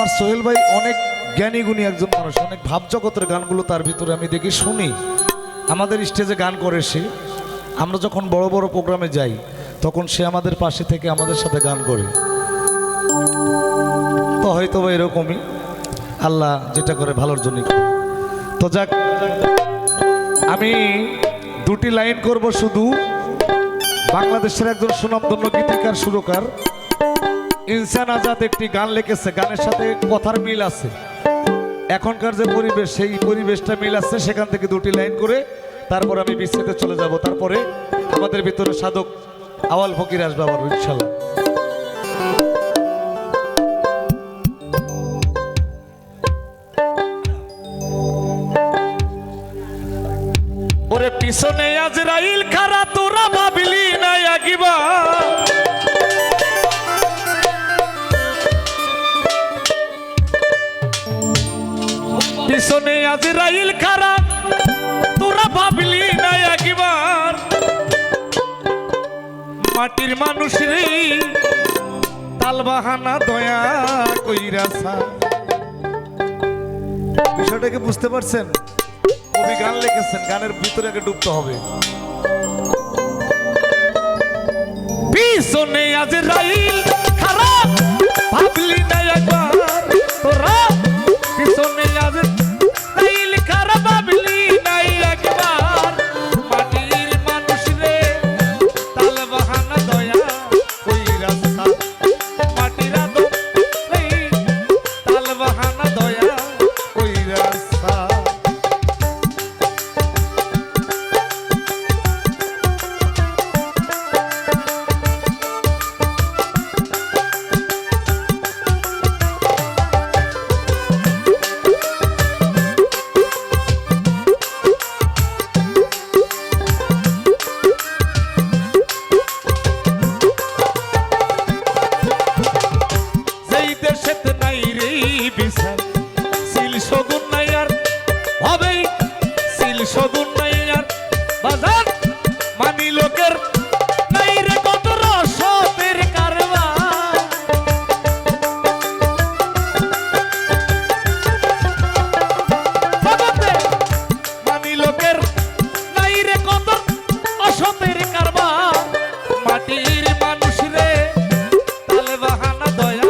আমার সোহেল ভাই অনেক জ্ঞানী গুণী একজন মানুষ, অনেক ভাবজগতের গানগুলো তার ভিতরে আমি দেখি শুনি। আমাদের স্টেজে গান করে সে। আমরা যখন বড় বড় প্রোগ্রামে যাই, তখন সে আমাদের পাশে থেকে আমাদের সাথে গান করে। তো হয়তো বা এরকমই। আল্লাহ যেটা করে ভালোর জন্যই করে। তো যাক, আমি দুটি লাইন করব শুধু। বাংলাদেশের একজন সুনামধন্য গীতিকার, সুরকার। ইনসান আজাদ একটি গান লিখেছে, গানের সাথে কথার মিল আছে। এখনকার যে পরিবেশ, সেই পরিবেশটা মিল আছে, সেখান থেকে দুটি লাইন করে তারপর আমি বিচ্ছেদে চলে যাব। তারপরে আমাদের ভিতরে সাধক আওয়াল ফকির আসবে আবার, ইনশাল্লাহ। পিছনে আজরাইল পিছনে আজরাইল খারা তোরা ভাবলি না একবার। মাটির মানুষ রে তালবাহানা দয়া কইরাসা বিষয়টাকে বুঝতে পারছেন? কবি গান লিখেছেন গানের ভিতরে আগে ডুবতে হবে। পিছনে আজ রাইল খারাপ ভাবলি মানুষ রে তালে বাহানা দয়া